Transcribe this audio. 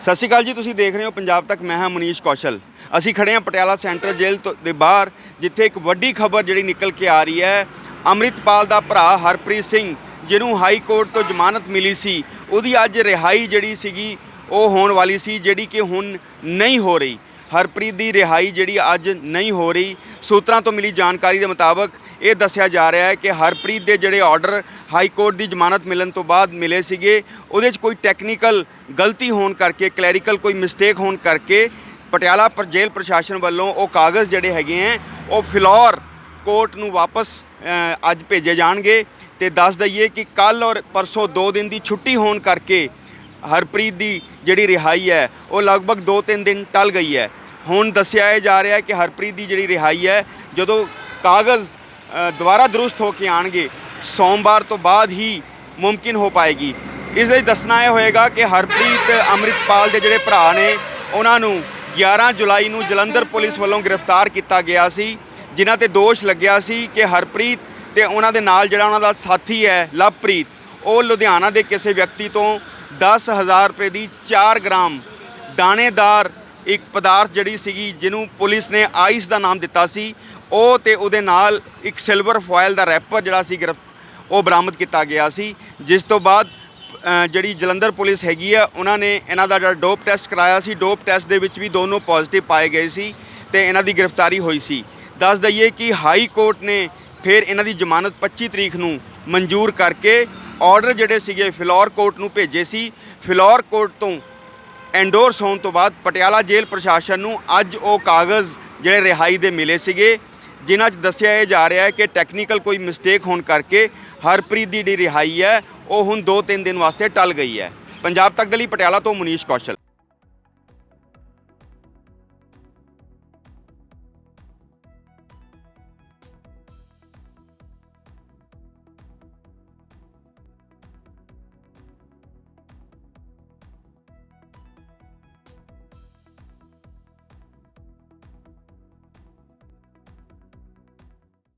ਸਤਿ ਸ਼੍ਰੀ ਅਕਾਲ ਜੀ, ਤੁਸੀਂ ਦੇਖ ਰਹੇ ਹੋ ਪੰਜਾਬ ਤੱਕ, ਮੈਂ ਹਾਂ ਮਨੀਸ਼ ਕੌਸ਼ਲ। ਅਸੀਂ ਖੜੇ ਹਾਂ ਪਟਿਆਲਾ ਸੈਂਟਰਲ ਜੇਲ੍ਹ ਤੋਂ- ਦੇ ਬਾਹਰ, ਜਿੱਥੇ ਇੱਕ ਵੱਡੀ ਖਬਰ ਜਿਹੜੀ ਨਿਕਲ ਕੇ ਆ ਰਹੀ ਹੈ। ਅੰਮ੍ਰਿਤਪਾਲ ਦਾ ਭਰਾ ਹਰਪ੍ਰੀਤ ਸਿੰਘ, ਜਿਹਨੂੰ ਹਾਈ ਕੋਰਟ ਤੋਂ ਜ਼ਮਾਨਤ ਮਿਲੀ ਸੀ, ਉਹਦੀ ਅੱਜ ਰਿਹਾਈ ਜਿਹੜੀ ਸੀਗੀ, ਉਹ ਹੋਣ ਵਾਲੀ ਸੀ, ਜਿਹੜੀ ਕਿ ਹੁਣ ਨਹੀਂ ਹੋ ਰਹੀ। ਹਰਪ੍ਰੀਤ ਦੀ ਰਿਹਾਈ ਜਿਹੜੀ ਅੱਜ ਨਹੀਂ ਹੋ ਰਹੀ। ਸੂਤਰਾਂ ਤੋਂ ਮਿਲੀ ਜਾਣਕਾਰੀ ਦੇ ਮੁਤਾਬਕ ਇਹ ਦੱਸਿਆ ਜਾ ਰਿਹਾ ਹੈ ਕਿ ਹਰਪ੍ਰੀਤ ਦੇ ਜਿਹੜੇ ਆਰਡਰ ਹਾਈ ਕੋਰਟ ਦੀ ਜ਼ਮਾਨਤ ਮਿਲਣ ਤੋਂ ਬਾਅਦ ਮਿਲੇ ਸੀਗੇ, ਉਹਦੇ 'ਚ ਕੋਈ ਟੈਕਨੀਕਲ ਗਲਤੀ ਹੋਣ ਕਰਕੇ ਕਲੈਰੀਕਲ ਕੋਈ ਮਿਸਟੇਕ ਹੋਣ ਕਰਕੇ ਪਟਿਆਲਾ ਪਰ ਜੇਲ੍ਹ ਪ੍ਰਸ਼ਾਸਨ ਵੱਲੋਂ ਉਹ ਕਾਗਜ਼ ਜਿਹੜੇ ਹੈਗੇ ਹੈ, ਉਹ ਫਿਲੌਰ ਕੋਰਟ ਨੂੰ ਵਾਪਸ ਅੱਜ ਭੇਜੇ ਜਾਣਗੇ। ਤੇ ਦੱਸ ਦਈਏ ਕਿ ਕੱਲ ਔਰ ਪਰਸੋਂ 2 ਦਿਨ ਦੀ ਛੁੱਟੀ ਹੋਣ ਕਰਕੇ ਹਰਪ੍ਰੀਤ ਦੀ ਜਿਹੜੀ ਰਿਹਾਈ ਹੈ, ਉਹ ਲਗਭਗ 2-3 ਦਿਨ ਟਲ ਗਈ ਹੈ। ਹੁਣ ਦੱਸਿਆ ਇਹ ਜਾ ਰਿਹਾ ਹੈ ਕਿ ਹਰਪ੍ਰੀਤ ਦੀ ਜਿਹੜੀ ਰਿਹਾਈ ਹੈ, ਜਦੋਂ ਕਾਗਜ਼ ਦੁਬਾਰਾ ਦਰੁਸਤ ਹੋ ਕੇ ਆਣਗੇ, ਸੋਮਵਾਰ ਤੋਂ ਬਾਅਦ ਹੀ ਮੁਮਕਿਨ ਹੋ ਪਾਏਗੀ। ਇਸ ਲਈ ਦੱਸਣਾ ਇਹ ਹੋਏਗਾ ਕਿ ਹਰਪ੍ਰੀਤ ਅੰਮ੍ਰਿਤਪਾਲ ਦੇ ਜਿਹੜੇ ਭਰਾ ਨੇ, ਉਹਨਾਂ ਨੂੰ 11 ਜੁਲਾਈ ਨੂੰ ਜਲੰਧਰ ਪੁਲਿਸ ਵੱਲੋਂ ਗ੍ਰਿਫਤਾਰ ਕੀਤਾ ਗਿਆ ਸੀ, ਜਿਨ੍ਹਾਂ ਤੇ ਦੋਸ਼ ਲੱਗਿਆ ਸੀ ਕਿ ਹਰਪ੍ਰੀਤ ਤੇ ਉਹਨਾਂ ਦੇ ਨਾਲ ਜਿਹੜਾ ਉਹਨਾਂ ਦਾ ਸਾਥੀ ਹੈ, ਲਵਪ੍ਰੀਤ, ਉਹ ਲੁਧਿਆਣਾ ਦੇ ਕਿਸੇ ਵਿਅਕਤੀ ਤੋਂ 10000 ਰੁਪਏ ਦੀ 4 ਗ੍ਰਾਮ ਦਾਣੇਦਾਰ ਇੱਕ ਪਦਾਰਥ ਜਿਹੜੀ ਸੀਗੀ, ਜਿਹਨੂੰ ਪੁਲਿਸ ਨੇ ਆਈਸ ਦਾ ਨਾਮ ਦਿੱਤਾ ਸੀ, ਉਹ ਤੇ ਉਹਦੇ ਨਾਲ ਇੱਕ ਸਿਲਵਰ ਫੋਇਲ ਦਾ ਰੈਪਰ ਜਿਹੜਾ ਸੀ ਗ੍ਰਿਫ ਉਹ ਬਰਾਮਦ ਕੀਤਾ ਗਿਆ ਸੀ। ਜਿਸ ਤੋਂ ਬਾਅਦ ਜਿਹੜੀ ਜਲੰਧਰ ਪੁਲਿਸ ਹੈਗੀ ਆ, ਉਹਨਾਂ ਨੇ ਇਹਨਾਂ ਦਾ ਜਿਹੜਾ ਡੋਪ ਟੈਸਟ ਕਰਾਇਆ ਸੀ, ਡੋਪ ਟੈਸਟ ਦੇ ਵਿੱਚ ਵੀ ਦੋਨੋਂ ਪੋਜ਼ਿਟਿਵ ਪਾਏ ਗਏ ਸੀ ਤੇ ਇਹਨਾਂ ਦੀ ਗ੍ਰਿਫਤਾਰੀ ਹੋਈ ਸੀ। ਦੱਸ ਦਈਏ ਕਿ ਹਾਈ ਕੋਰਟ ਨੇ ਫਿਰ ਇਹਨਾਂ ਦੀ ਜ਼ਮਾਨਤ 25 ਤਰੀਕ ਨੂੰ ਮਨਜ਼ੂਰ ਕਰਕੇ ਆਰਡਰ ਜਿਹੜੇ ਸੀਗੇ ਫਿਲੌਰ ਕੋਰਟ ਨੂੰ ਭੇਜੇ ਸੀ। ਫਿਲੌਰ ਕੋਰਟ ਤੋਂ ਐਂਡੋਰਸ ਹੋਣ ਤੋਂ ਬਾਅਦ ਪਟਿਆਲਾ ਜੇਲ੍ਹ ਪ੍ਰਸ਼ਾਸਨ ਨੂੰ ਅੱਜ ਉਹ ਕਾਗਜ਼ ਜਿਹੜੇ ਰਿਹਾਈ ਦੇ ਮਿਲੇ ਸੀਗੇ, ਜਿਨ੍ਹਾਂ 'ਚ ਦੱਸਿਆ ਇਹ ਜਾ ਰਿਹਾ ਹੈ ਕਿ ਟੈਕਨੀਕਲ ਕੋਈ ਮਿਸਟੇਕ ਹੋਣ ਕਰਕੇ ਹਰਪ੍ਰੀਤ ਦੀ ਜਿਹੜੀ ਰਿਹਾਈ ਹੈ, ਉਹ ਹੁਣ 2-3 ਦਿਨ ਵਾਸਤੇ ਟਲ ਗਈ ਹੈ। ਪੰਜਾਬ ਤੱਕ ਦੇ ਲਈ ਪਟਿਆਲਾ ਤੋਂ ਮਨੀਸ਼ ਕੌਸ਼ਲ।